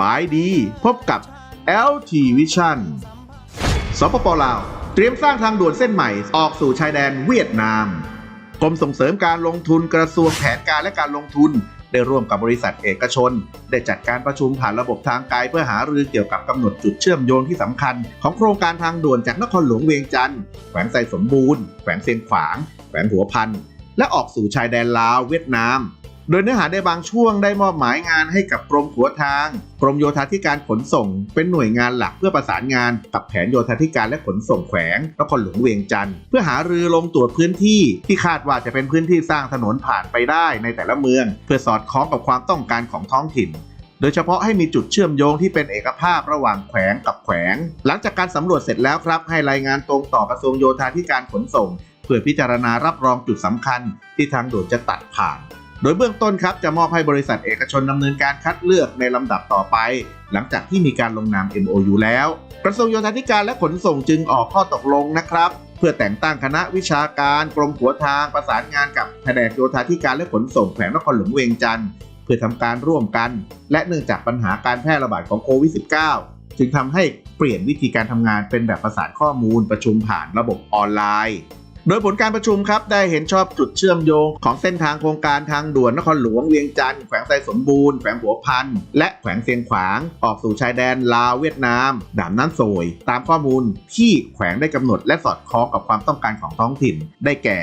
บายดี พบกับ LT Vision สปปลาว เตรียมสร้างทางด่วนเส้นใหม่ออกสู่ชายแดนเวียดนามกรมส่งเสริมการลงทุนกระทรวงแผนการและการลงทุน ได้ร่วมกับบริษัทเอกชน ได้จัดการประชุมผ่านระบบทางไกลเพื่อหารือเกี่ยวกับกำหนดจุดเชื่อมโยงที่สำคัญ ของโครงการทางด่วนจากนครหลวงเวียงจันทร์แขวงไซสมบูรณ์แขวงเซียงขวางแขวงหัวพันและออกสู่ชายแดนลาวเวียดนาม โดยเนื้อหาในบางช่วงได้มอบหมายงานให้กับกรมขัวทาง กรมโยธาธิการขนส่ง เป็นหน่วยงานหลักเพื่อประสานงานกับแผนโยธาธิการและขนส่งแขวงนครหลวงเวียงจันทร์เพื่อหารือลงตรวจพื้นที่ที่คาดว่าจะเป็นพื้นที่สร้างถนนผ่านไปได้ในแต่ละเมือง เพื่อสอดคล้องกับความต้องการของท้องถิ่นโดยเฉพาะให้มีจุดเชื่อมโยงที่เป็นเอกภาพระหว่างแขวงกับแขวง หลังจากการสำรวจเสร็จแล้วครับ ให้รายงานตรงต่อกระทรวงโยธาธิการขนส่ง เพื่อพิจารณารับรองจุดสำคัญที่ทางด่วนจะตัดผ่าน โดยเบื้องต้นครับจะมอบให้บริษัทเอกชนดำเนินการคัดเลือกในลำดับต่อไป หลังจากที่มีการลงนาม MOU แล้ว กระทรวงโยธาธิการและขนส่งจึงออกข้อตกลงนะครับ เพื่อแต่งตั้งคณะวิชาการกรมขัวทางประสานงานกับแผนกโยธาธิการและขนส่งแขวงนครหลวงเวียงจันทร์เพื่อทำการร่วมกัน และเนื่องจากปัญหาการแพร่ระบาดของโควิด -19 จึงทำให้เปลี่ยนวิธีการทำงานเป็นแบบประสานข้อมูลประชุมผ่านระบบออนไลน์ โดยผลการประชุมครับ ได้เห็นชอบจุดเชื่อมโยงของเส้นทางโครงการทางด่วนนครหลวงเวียงจันทร์แขวงไซสมบูรณ์แขวงหัวพันและแขวงเซียงขวางออกสู่ชายแดนลาวเวียดนาม ด่านน้ำโซยตามข้อมูลที่แขวงได้กำหนดและสอดคล้องกับความต้องการของท้องถิ่น ได้แก่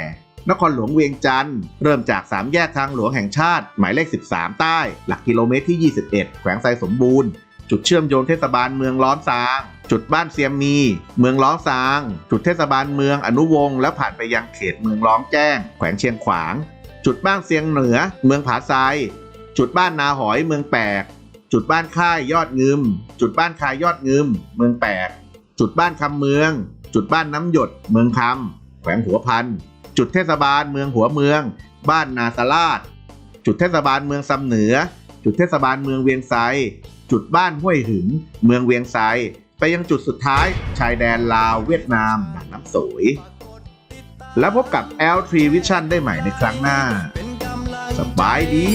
นครหลวงเวียงจันทร์เริ่มจาก 3 แยกทางหลวงแห่งชาติ หมายเลข 13 ใต้ หลักกิโลเมตรที่ 21 แขวงไซสมบูรณ์ จุดเชื่อมโยงเทศบาลเมืองล้อนซาง จุดบ้านเซียมมี เมืองล้อซาง จุดเทศบาลเมืองอนุวงศ์แล้วผ่านไปยังเขตเมืองล้องแจ้ง แขวงเชียงขวาง จุดบ้านเซียงเหนือ เมืองผาไซจุดบ้านนาหอยเมืองแปก จุดบ้านค่ายยอดงึม จุดบ้านคายยอดงึม เมืองแปก จุดบ้านคำเมือง จุดบ้านน้ำหยด เมืองคำแขวงหัวพัน จุดเทศบาลเมืองหัวเมือง บ้านนาสลาด จุดเทศบาลเมืองซำเหนือ จุดเทศบาลเมืองเวียงไซ จุดบ้านห้วยหึง เมืองเวียงไซ ไปยังจุดสุดท้าย ชายแดนลาวเวียดนามด่านน้ำสวย แล้วพบกับ L3 Vision ได้ใหม่ในครั้งหน้า สบายดี